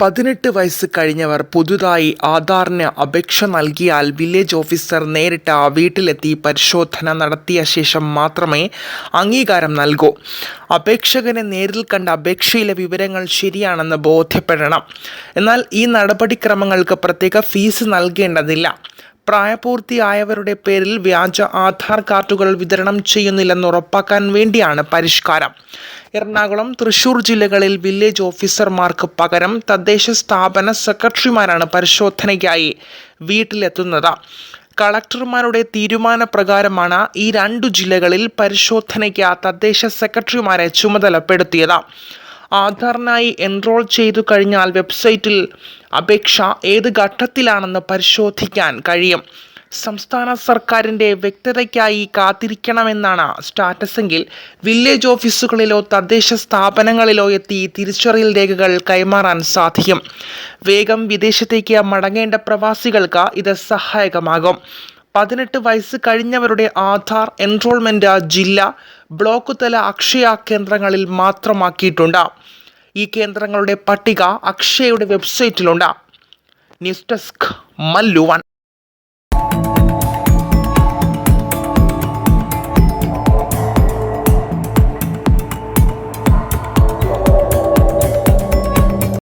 പതിനെട്ട് വയസ്സ് കഴിഞ്ഞവർ പുതുതായി ആധാറിന് അപേക്ഷ നൽകിയാൽ വില്ലേജ് ഓഫീസർ നേരിട്ട് ആ വീട്ടിലെത്തി പരിശോധന നടത്തിയ ശേഷം മാത്രമേ അംഗീകാരം നൽകൂ. അപേക്ഷകനെ നേരിൽ കണ്ട അപേക്ഷയിലെ വിവരങ്ങൾ ശരിയാണെന്ന് ബോധ്യപ്പെടണം. എന്നാൽ ഈ നടപടിക്രമങ്ങൾക്ക് പ്രത്യേക ഫീസ് നൽകേണ്ടതില്ല. പ്രായപൂർത്തിയായവരുടെ പേരിൽ വ്യാജ ആധാർ കാർഡുകൾ വിതരണം ചെയ്യുന്നില്ലെന്ന് ഉറപ്പാക്കാൻ വേണ്ടിയാണ് പരിഷ്കാരം. എറണാകുളം തൃശൂർ ജില്ലകളിൽ വില്ലേജ് ഓഫീസർമാർക്ക് പകരം തദ്ദേശ സ്ഥാപന സെക്രട്ടറിമാരാണ് പരിശോധനയ്ക്കായി വീട്ടിലെത്തുന്നത്. കളക്ടർമാരുടെ തീരുമാനപ്രകാരമാണ് ഈ രണ്ടു ജില്ലകളിൽ പരിശോധനയ്ക്ക് തദ്ദേശ സെക്രട്ടറിമാരെ ചുമതലപ്പെടുത്തിയത്. ആധാറിനായി എൻറോൾ ചെയ്തു കഴിഞ്ഞാൽ വെബ്സൈറ്റിൽ അപേക്ഷ ഏത് ഘട്ടത്തിലാണെന്ന് പരിശോധിക്കാൻ കഴിയും. സംസ്ഥാന സർക്കാരിന്റെ വ്യക്തതയ്ക്കായി കാത്തിരിക്കണമെന്നാണ് സ്റ്റാറ്റസെങ്കിൽ വില്ലേജ് ഓഫീസുകളിലോ തദ്ദേശ സ്ഥാപനങ്ങളിലോ എത്തി തിരിച്ചറിയൽ രേഖകൾ കൈമാറാൻ സാധിക്കും. വേഗം വിദേശത്തേക്ക് മടങ്ങേണ്ട പ്രവാസികൾക്ക് ഇത് സഹായകമാകും. പതിനെട്ട് വയസ്സ് കഴിഞ്ഞവരുടെ ആധാർ എൻറോൾമെന്റ് ജില്ല ബ്ലോക്ക് തല അക്ഷയ കേന്ദ്രങ്ങളിൽ മാത്രമാക്കിയിട്ടുണ്ട്. ഈ കേന്ദ്രങ്ങളുടെ പട്ടിക അക്ഷയയുടെ വെബ്സൈറ്റിലുണ്ട് ന്യൂസ് ഡെസ്ക് മല്ലുവൺ